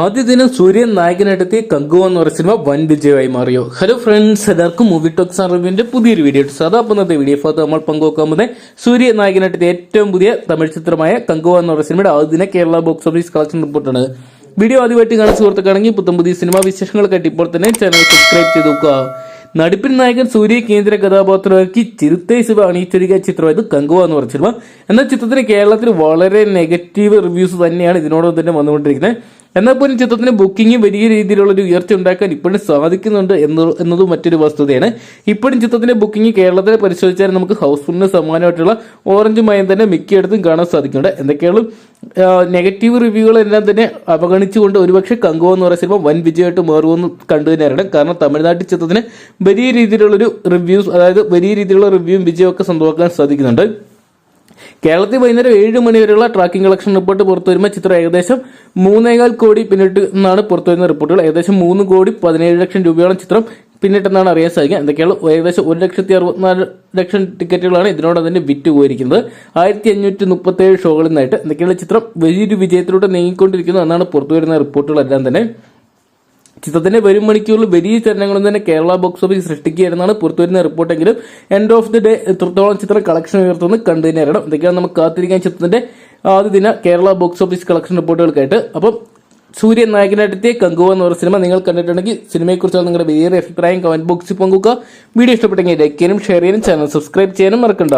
ആദ്യ ദിനം സൂര്യൻ നായകനെടുത്തിയ കങ്കു എന്ന് പറയുന്ന സിനിമ വൻ വിജയമായി മാറിയോ? ഹലോ ഫ്രണ്ട്സ് എല്ലാവർക്കും മൂവി ടോക്സ് റിവ്യൂവിന്റെ പുതിയൊരു വീഡിയോ സാധാ ഇന്നത്തെ വീഡിയോ ഭാഗത്ത് നമ്മൾ പങ്കുവെക്കാൻ പോകുന്നത് സൂര്യ നായകനെടുത്തിയ ഏറ്റവും പുതിയ തമിഴ് ചിത്രമായ കങ്കു എന്ന് പറയുന്ന സിനിമയുടെ ആദ്യ ദിന കേരള ബോക്സ് ഓഫീസ് കളക്ഷൻ റിപ്പോർട്ടാണ് വീഡിയോ ആദ്യമായിട്ട് കാണിച്ചു സുഹൃത്തുക്കാണെങ്കിൽ പുത്തം പുതിയ സിനിമാ വിശേഷങ്ങളൊക്കെ ഇപ്പോൾ തന്നെ ചാനൽ സബ്സ്ക്രൈബ് ചെയ്ത് നോക്കുക. നടിപ്പിൻ നായകൻ സൂര്യ കേന്ദ്ര കഥാപാത്രമാക്കി ചിരുത്തേ ശിവ അണിയിച്ചൊരുക്കിയ ചിത്രമായത് കങ്കുവ എന്ന് പറഞ്ഞ സിനിമ. എന്നാൽ ചിത്രത്തിന് കേരളത്തിൽ വളരെ നെഗറ്റീവ് റിവ്യൂസ് തന്നെയാണ് ഇതിനോടൊപ്പം തന്നെ വന്നുകൊണ്ടിരിക്കുന്നത്. എന്നാൽ പോലും ചിത്രത്തിന് ബുക്കിംഗ് വലിയ രീതിയിലുള്ള ഒരു ഉയർച്ച ഉണ്ടാക്കാൻ ഇപ്പോഴും സാധിക്കുന്നുണ്ട് എന്ന് എന്നതും മറ്റൊരു വസ്തുതയാണ്. ഇപ്പോഴും ചിത്രത്തിന്റെ ബുക്കിംഗ് കേരളത്തിൽ പരിശോധിച്ചാൽ നമുക്ക് ഹൗസ്ഫുള്ളിന് സമാനമായിട്ടുള്ള ഓറഞ്ച് മയം തന്നെ മിക്കയിടത്തും കാണാൻ സാധിക്കുന്നുണ്ട്. എന്തൊക്കെയാണ് നെഗറ്റീവ് റിവ്യൂകളെല്ലാം തന്നെ അവഗണിച്ചുകൊണ്ട് ഒരുപക്ഷെ കങ്കോ എന്ന് പറയുന്ന സിനിമ വൻ വിജയമായിട്ട് മാറുമെന്ന് കണ്ടു തന്നെ അറിയണം. കാരണം തമിഴ്നാട്ടിൽ ചിത്രത്തിന് വലിയ രീതിയിലുള്ളൊരു റിവ്യൂസ് അതായത് വലിയ രീതിയിലുള്ള റിവ്യൂവും വിജയമൊക്കെ സ്വന്തമാക്കാൻ സാധിക്കുന്നുണ്ട്. കേരളത്തിൽ വൈകുന്നേരം ഏഴ് മണി വരെയുള്ള ട്രാക്കിംഗ് കളക്ഷൻ റിപ്പോർട്ട് പുറത്തു വരുമ്പോൾ ചിത്രം ഏകദേശം മൂന്നേകാൽ കോടി പിന്നിട്ട് എന്നാണ് പുറത്തു വരുന്ന റിപ്പോർട്ടുകൾ ഏകദേശം മൂന്ന് കോടി പതിനേഴ് ലക്ഷം രൂപയോളം ചിത്രം പിന്നിട്ടെന്നാണ് അറിയാൻ സാധിക്കുക. എന്തൊക്കെയാണ് ഏകദേശം ഒരു ലക്ഷത്തി അറുപത്തിനാല് ലക്ഷം ടിക്കറ്റുകളാണ് ഇതിനോട് തന്നെ വിറ്റ് പോയിരിക്കുന്നത്. ആയിരത്തി അഞ്ഞൂറ്റി മുപ്പത്തി ഏഴ് ഷോകളിൽ നിന്നായിട്ട് എന്തൊക്കെയാണ് ചിത്രം വലിയൊരു വിജയത്തിലൂടെ നീങ്ങിക്കൊണ്ടിരിക്കുന്നു എന്നാണ് പുറത്തു വരുന്ന റിപ്പോർട്ടുകളെല്ലാം തന്നെ. ചിത്രത്തിന്റെ വരും മണിക്കൂറിൽ വലിയ ചലനങ്ങളും തന്നെ കേരള ബോക്സ് ഓഫീസ് സൃഷ്ടിക്കുകയായിരുന്നാണ് പുറത്തുവരുന്ന റിപ്പോർട്ടെങ്കിലും എൻഡ് ഓഫ് ദി ഡേ എത്രത്തോളം ചിത്രം കളക്ഷൻ ഉയർത്തുന്നത് കണ്ടു അറിയണം. ഇതൊക്കെയാണ് നമുക്ക് കാത്തിരിക്കാൻ ചിത്രത്തിന്റെ ആദ്യ ദിന കേരള ബോക്സ് ഓഫീസ് കളക്ഷൻ റിപ്പോർട്ടുകൾക്കായിട്ട് അപ്പം സൂര്യൻ നായകനായിട്ടെത്തിയ കങ്കുവ എന്ന് പറയുന്ന സിനിമ നിങ്ങൾ കണ്ടിട്ടുണ്ടെങ്കിൽ സിനിമയെക്കുറിച്ചുള്ള നിങ്ങളുടെ വലിയ അഭിപ്രായം കമന്റ് ബോക്സിൽ പങ്കുക വീഡിയോ ഇഷ്ടപ്പെട്ടെങ്കിൽ ലൈക്ക് ചെയ്യാനും ഷെയർ ചെയ്യാനും ചാനൽ സബ്സ്ക്രൈബ് ചെയ്യാനും മറക്കണ്ട.